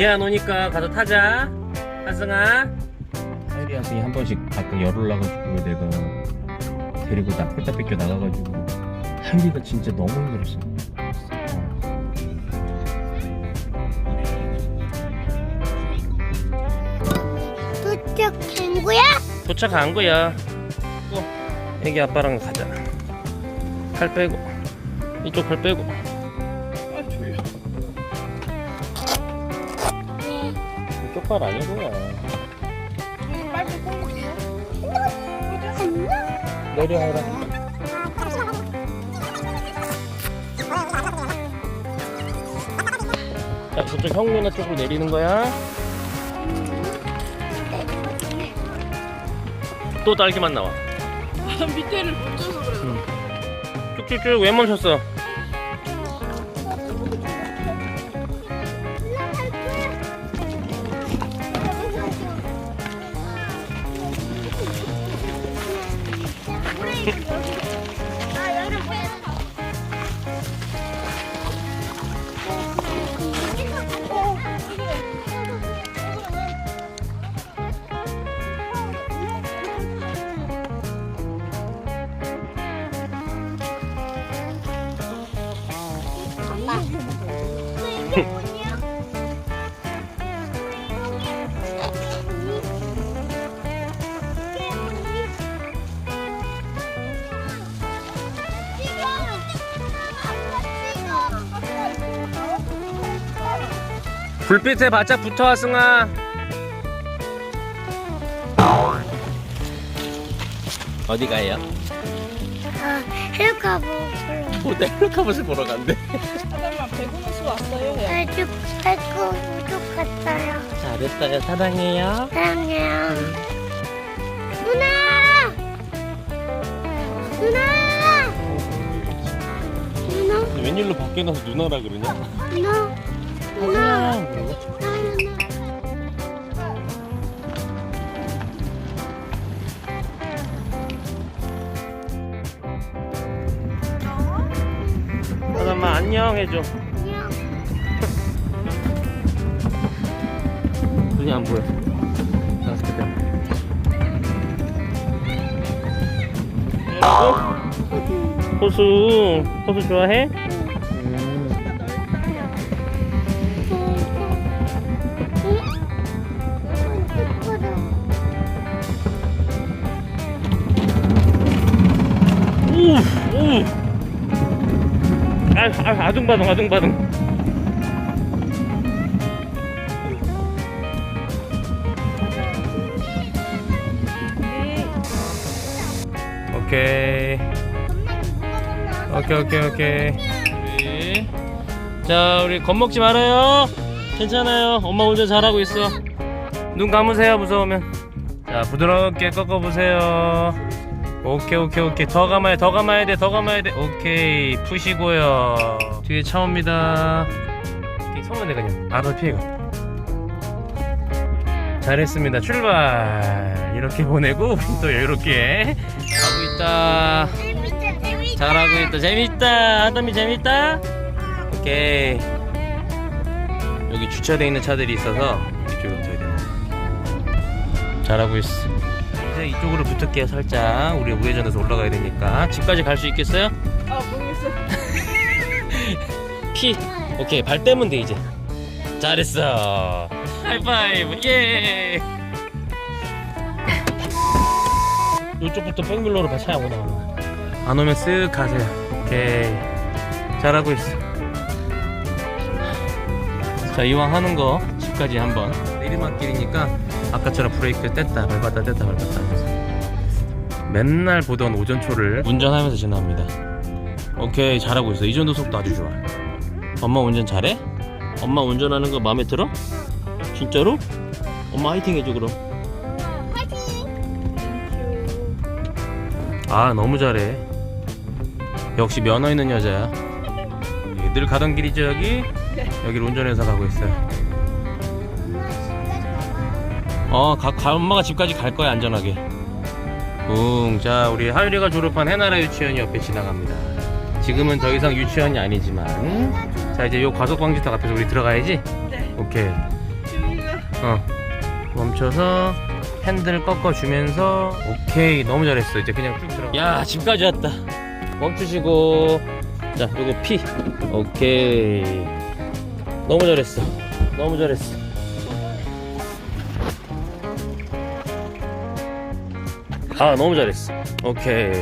얘안 오니까 가서 타자. 하승아. 하율이 하승이 한 번씩 가끔 열 올라가지고 내가 데리고 나 뺐다 뺏겨 나가가지고 하율이가 진짜 너무 힘들었어. 도착한 거야? 도착한 거야. 또 애기 아빠랑 가자. 팔 빼고 이쪽 팔 빼고. 팔 아니고요. 내려 해라. 자, 저쪽 형 누나 쪽으로 내리는 거야. 또 딸기만 나와. 아, 밑에를 못 줘서 그래. 쭉쭉쭉 왜 멈췄어? Hey. 불빛에 바짝 붙어 왔승아. 어디 가요? 아, 헬카보 불러. 모델 헬카봇을 보러 간대. 사장님 배구무수 왔어요. 해. 아주 아이고 우주 같아요. 잘했어요. 사랑해요. 사랑해요. 누나! 누나! 누나? 웬일로 밖에 나서 누나라 그러냐? 누나? 아, 잠깐만 안녕 해줘. 눈이 안 보여. 알았을 때. 호수 호수 좋아해? 오. 아, 아, 아둥바둥, 아둥바둥. 오케이. 오케이, 오케이, 오케이. 우리. 자, 우리 겁먹지 말아요. 괜찮아요. 엄마 운전 잘하고 있어. 눈 감으세요, 무서우면. 자, 부드럽게 꺾어보세요. 오케이, 오케이, 오케이. 더 감아야, 더 감아야 돼, 더 감아야 돼. 오케이. 푸시고요. 뒤에 차 옵니다. 오케이, 내, 그냥. 알아서 피해가. 잘했습니다. 출발. 이렇게 보내고, 우리 또 이렇게 가고 있다. 잘하고 있다. 재밌다. 아담이 재밌다. 오케이. 여기 주차돼 있는 차들이 있어서 이쪽으로 붙어야 돼. 잘하고 있어. 이제 이쪽으로 붙을게요, 살짝. 우리 우회전해서 올라가야 되니까. 집까지 갈 수 있겠어요? 아 모르겠어요. 피. 오케이, 발 떼면 돼, 이제. 잘했어. 하이파이브, 예! 이쪽부터 백밀러로 차야 오나 오나. 안 오면 쓱 가세요. 오케이. 잘하고 있어. 자, 이왕 하는 거 집까지 한번. 내리막길이니까 아까처럼 브레이크 뗐다 밟았다 뗐다 밟았다 하면서. 맨날 보던 오전초를 운전하면서 지납니다. 오케이, 잘하고 있어. 이 정도 속도 아주 좋아. 엄마 운전 잘해? 엄마 운전하는 거 마음에 들어? 진짜로? 엄마 화이팅 해줘 그럼. 아 너무 잘해. 역시 면허 있는 여자야. 예, 늘 가던 길이죠 여기? 여기를 운전해서 가고 있어요. 어, 가, 가, 엄마가 집까지 갈 거야, 안전하게. 응, 자, 우리 하율이가 졸업한 해나라 유치원이 옆에 지나갑니다. 지금은 더 이상 유치원이 아니지만. 자, 이제 요 과속방지탑 앞에서 우리 들어가야지? 네. 오케이. 어. 멈춰서 핸들 꺾어주면서, 오케이. 너무 잘했어. 이제 그냥 쭉 들어가. 야, 집까지 왔다. 멈추시고. 자, 요거 피. 오케이. 너무 잘했어. 너무 잘했어. 아 너무 잘했어. 오케이.